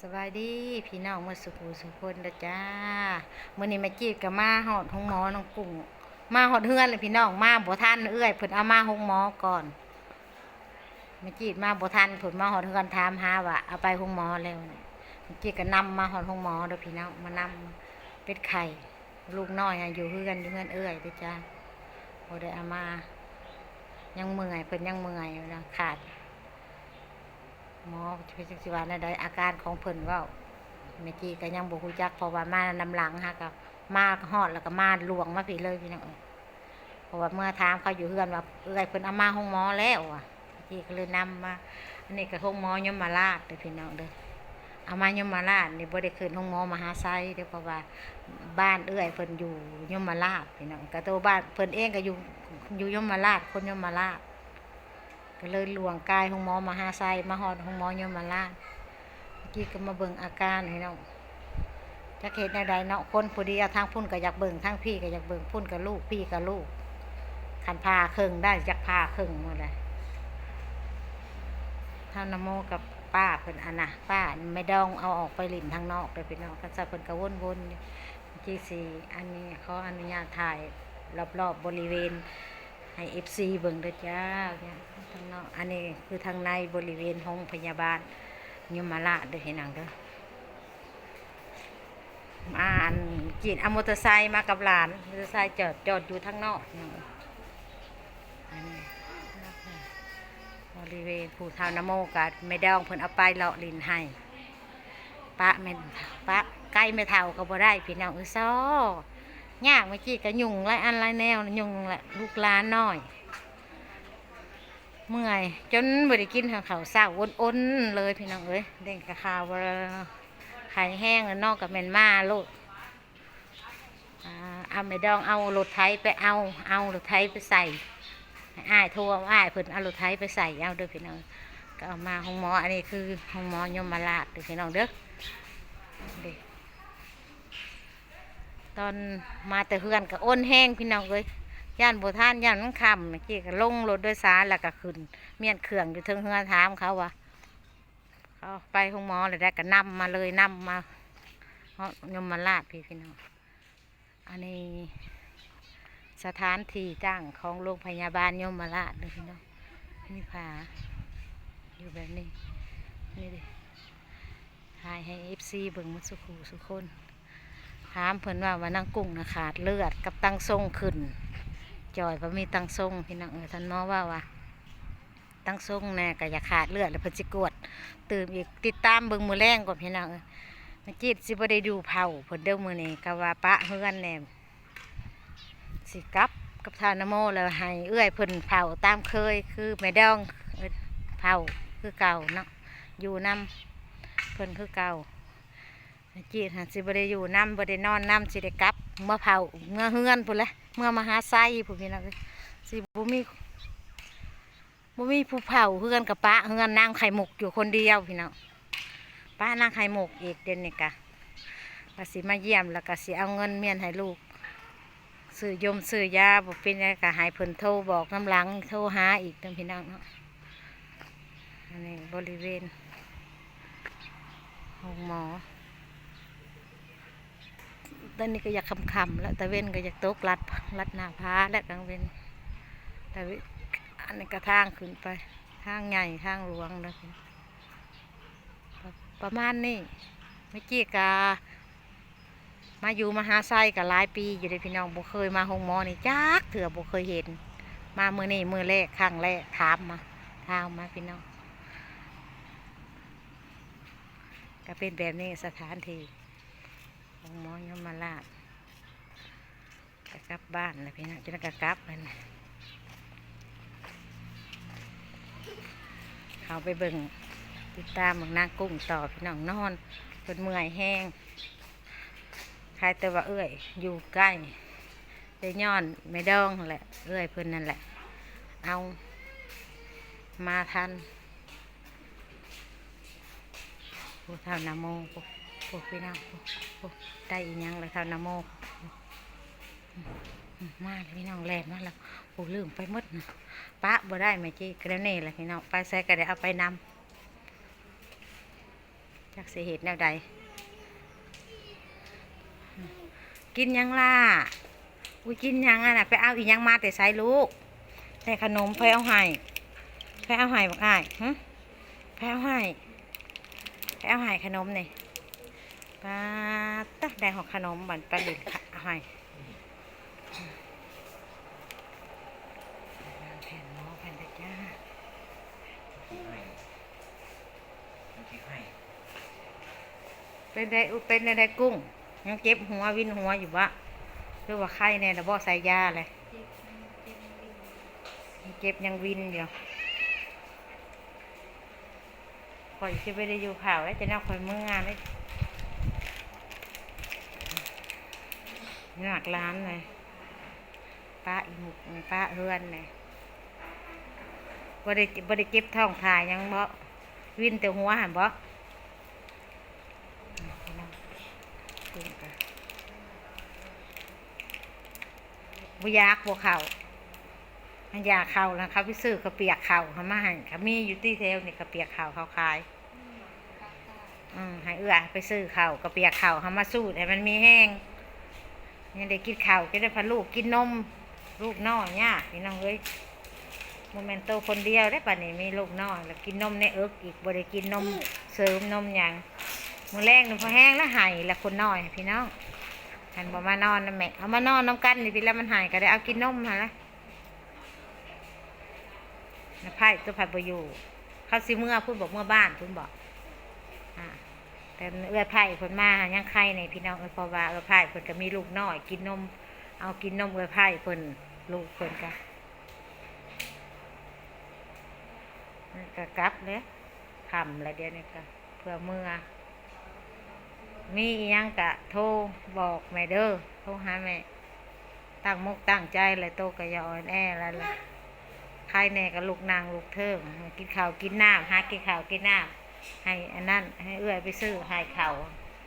สบายดีพี่น้องเมื่อสุขสุขคนเด้อจ้าเมื้อนี้ม่จีดก็มาหอดห้องหมอน้องกุ้งมาหอดเฮือนเลยพี่น้องมาบ่ทันเอื้อยเพิ่นเอามาห้องหมอก่อนม่จีดมาบ่ทันเพิ่นมาหอดเฮือนถามหาว่าเอาไปห้องหมอแล้วนี่แม่จีดก็นำมาหอดห้องหมอเด้อพี่น้องมานำเป็ดไข่ลูกน้อยอยู่เฮือนอยู่เฮือนเอื้อยเด้อจ้าบ่ได้เอามา ยังเมื่อยเพิ่นยังเมื่อยอยู่นะขาด หมอจะเป็นจักสิว่าในใดอาการของเพิ่นว่าเมื่อกี้ก็ยังบ่ฮู้จักเพราะว่ามานํหลังฮะก็มาฮอดแล้วก็มาลวงมาพี่เลยพี่น้องเอ้ยเพราะว่าเมื่อถามเขาอยู่เฮือนว่าเอ้ยเพิ่นเอามาห้องหมอแล้วอะเมื่ก็เลยนำมาอันนี้ก็ห้องหมอยมราชเด้อพี่น้องเด้อเอามายมราชนี่บ่ได้ขึ้นห้องหมอมหาไซเด้อเพราะว่าบ้านเอื้อยเพิ่นอยู่ยมราชพี่น้องก็ตัวบ้านเพิ่นเองก็อยู่อยู่ยมราชคนยมราช ก็เลยหลวงกายของหมอมาหาไซมาหอดของหมอยมราเมื่อกี้ก็มาเบิ่งอาการให้น้องจักเหตุใดเนาะคนผู้ดีทางพุ่นก็อยากเบิ่งทางพี่ก็อยากเบิ่งพุ่นกับลูกพี่กับลูกขันพาเครึ่งได้จักพาเครึ่งมาเลยท่านโมกับป้าเพิ่นอันนะป้าไม่ดองเอาออกไปหลินทางนอกเลยพี่น้องก็จะเพิ่นก็วนๆอยู่เมื่อกี้สิอันนี้เขาอนุญาตถ่ายรอบๆบริเวณ ให้เอฟซีเบิ่งเด้อจ้าเนี่ยทางนอกอันนี้คือทางในบริเวณห้องพยาบาลยมราชเด้อเห็นหนังเด้อมาอันจีนเอามอเตอร์ไซค์มากับหลานมอเตอร์ไซค์จอดจอดอยู่ทางนอกอันนี้บริเวณผู้เท่านโมกัดไม่ดองเพิ่นเอาไปเลาะลินให้ปะแม่นปะใกล้ไม่เท่าก็บ่ได้พี่น้องเออซ้อ ยากเมื่อกี้ก็ยุ่งหลายอันหลายแนวยุ่งแหละลูกหลานน้อย เมื่อยจนบ่ได้กินข้าวเช้าอ้นๆเลยพี่น้องเอ้ยเด้งกะขาวว่าไข่แห้งแล้วนอกกับแม่นมาลดอ่าเอาไม่ดองเอารถไถไปเอาเอารถไถไปใส่ให้อ้ายทรเอาอ้ายเพิ่นเอารถไถไปใส่เอาเด้อพี่น้องก็เอามาห้องหมออันนี้คือห้องหมอยมราชเด้อพี่น้องเด้อเด้ ตอนมาแต่เฮือนก็อ้นแห้งพี่น้องเอ้ยย่านโบท่านย่านมันคำเมื่อกี้ก็ลงรถโดยสารแล้วก็ขึ้น เมียนเครื่องอยู่เทิงเฮือถามเขาว่าเขาไปห้องหมอเลยได้ก็นำมาเลยนำมาเพราะยมมาลาดพี่พี่น้องอันนี้สถานที่จ้างของโรงพยาบาลยมมาลาดเลยพี่น้องมีผาอยู่แบบนี้นี่ดิถ่ายให้เอฟซีเบิ่งหมาสุขูสุคน ถามเพิ่นว่าว่านั่งกุ้งนะขาดเลือดกับตั้งทรงขึ้นจอยพอมีตั้งทรงพี่น้องเอ้ยท่านหมอว่าว่าตั้งทรงแน่ก็อย่าขาดเลือดแล้วเพิ่นสิกวด ตื่มอีกติดตามเบิ่งมือแรงก่อนพี่น้องเอ้ยเมื่อกี้สิบ่ได้ดูเผาเพิ่นเด้อมื้อนี้ก็ว่าปะเฮือนแน่สิกลับกับทานโมแล้วให้เอื้อยเพิ่นเผาตามเคยคือแม่ดองเผาคือเก่าเนาะอยู่นํเพิ่นคือเก่า จีดหาสิบได้อยู่น้ำบได้นอนน้ำสิได้กลับ เมื่อเผาเมื่อเฮือนพุ่นละเมื่อมาหาไส้พุ่นพี่น้องสิบุมีบุมีผู้เผาเฮือนกับป้าเฮือนนางไข่หมกอยู่คนเดียวพี่น้องป้านางไข่หมกอีกเดือนนี้กะกสิมาเยี่ยมแล้วก็สิเอาเงินเมียนให้ลูกซื้อยมซื้อยาบอกเป็นไงก็ใหายเพิ่นโทรบอกน้ำหลังโทรหาอีกเด้อพี่น้องเนาะอันนี้บริเวณห้องหมอ ตอนนี้ก็อยากคำๆแล้วแต่เว้นก็อยากตกลัดลัดหน้าผาและกลางเว้นแต่วิอันนี้ก็ทางขึ้นไปทางใหญ่ทางหลวงนะประประมาณนี้ไม่กี้กามาอยู่มหาไซกับหลายปีอยู่ในพี่น้องบ่เคยมาหงมอนี่จักเถื่อบ่เคยเห็น มามือนี้มือแรกครั้งแรกถามมาถามมาพี่น้องก็เป็นแบบนี้สถานที่ องหมอยมมาลาดจะกลับบ้านนะพี่น้องจะได้กกลับเลยนะเขาไปเบิ่งติดตามเบิ่งนางกุ้งต่อพี่น้องนอนเป็นเมื่อยแห้งใครแต่ว่าเอื้อยอยู่ใกล้ได้ย้อนไม่ดองแหละเอื้อยเพิ่อนนั่นแหละ เอามาทันผู้เท่านาโมพวก พวกพี่น้องพวกพวกได้อีหยังเลยเท่านโมมาเลยพี่น้องแลนมาแล้วโอ้ลืมไปหมดนะปะบ่ได้ไหมจีกระเน่แหละพี่น้องไปใส่ก็ได้เอาไปนำจักเสิเหตุแนวใด กินยังล่ะอุ้ยกินยังอะนะไปเอาอีหยังมาแต่ใส่ลูกแต่ขนมไปเอาให้ไปเอาให้บักอ้ายหึไปเอาให้ไปเอาให้ขนมเนี่ย ปาตะได้ของขนมบันปลาดินค่ะเอาให้แผ่นหมอแผ่นตะจ้าให้น้ำพริกให้เป็นได้อุเป็นได้กุ้ง ยังเจ็บหัววินหัวอยู่วะหรือว่าไข้แน่นะบ่ใส่ยาเลยเจ็บยังวินอยู่คอยสิไปได้อยู่ข่าวแล้วจะน่าคอยเมืองานเล ยหนักร้านเลยป้าอีหมุกป้าเฮือนเลยบ่ได้บ่ได้เจ็บท้องถ่ายยังบ่วินแต่หัวหันบ่บุยากบวเข่ามันอยากเข่านะครับพี่ซื้อกระเปียกเข่าเขามาให้เขามีอยู่ที่เทลนี่กระเปียกเข่าเขาขาย อืมให้เอื้อไปซื้อเข่ากระเปียกเข่าเขามาสูดให้มันมีแห้ง ยังได้กินข่าวก็ได้พาลูกกินนมลูกน้อยเนี่ยพี่น้องเอ้ยโมเมนโตคนเดียวได้ป่ะนี่มีลูกน้อยแล้วกินนมในเอิกอีกบ่ได้กินนมเสริมนมหยังมือแรกนมพอแห้งแล้วหายแล้วคนน้อยพี่น้องหันบ่มานอนนะแม่เอามานอนน้ำกันนี่พี่แล้วมันหายก็ได้เอากินนมหาละนะไพ่ตัวไพ่บ่อยู่เขาสิเมื่อพูดบอกเมื่อบ้านพูดบอกอ่า แต่เอื้อไผ่เพิ่นมาหายังไข่ในพี่น้องเอ้ยเพราะว่าเอื้อไผ่เพิ่นก็มีลูกน้อย กินนม เอากินนมเอื้อไผ่เพิ่นลูกเพิ่นก็ก็กลับเลยคำแล้วเดียวนี้ก็เพื่อเมื่อ มียังกะโทรบอกแม่เด้อโทรหาแม่ตั้งมุกตั้งใจเลยโตกะยาอ่อนแอแล้วล่ะใครแน่กับลูกนางลูกเทิงกินข้าวกินน้ำหากินข้าวกินน้ำ ให้อันนั้นให้เอื้อยไปซื้อให้เขา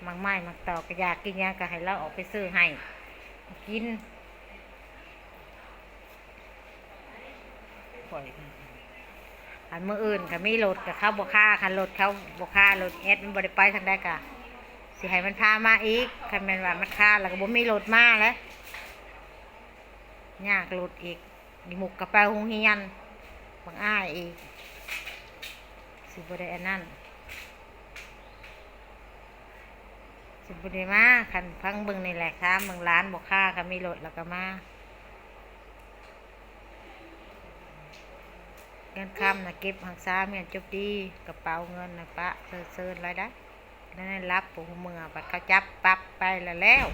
มักไม้มักตอกกะยากินยังก็ให้เราออกไปซื้อให้กินปล่อยอันมืออื่นก็มีรถกับเขาบกค่าคันรถเขาบกค่ารถเอสมันบริไปทางใดกะสิให้มันพามาอีกคันแม่นว่ามันค่าแล้วก็บ่มีรถมาแล้วยากรถอีกมีหมุกกระเป๋าหงเฮียนบางอ้ายอีกสิบ่ได้อันนั้น สิบ่ได้มาคันฟังเบิงนี่แหละค่ะเมืองร้านบ่ค่าก็มีรถแล้วก็มาเงินคำนะเก็บหักษาเมียนจบดีกระเป๋าเงินนะปะเซิร์เซิร์ไรได้นั่นรับปูเมือบัดเขาจับปรับไปแล้วแล้ว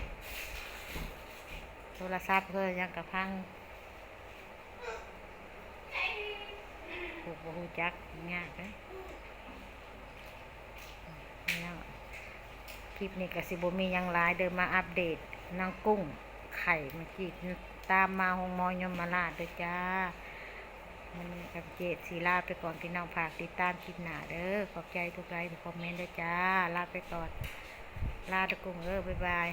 โทรศัพท์เพื่อยังกระพังผูกบูจักยากเลยเนี่ยค ลิปนี้ก็สิบมียังหลายเดินมาอัปเดตนางกุ้งไข่เมื่อกี้ตามมาหงมอยมมาลาดเด้อจ้ามันกับเจดสีลาไปก่อนพี่น้องฝากติดตามคลิปหนาเด้อขอบใจทุกไลค์ทุกคอมเมนต์เด้อจ้าลาไปก่อนลาตะกุ้งเออบ๊ายบาย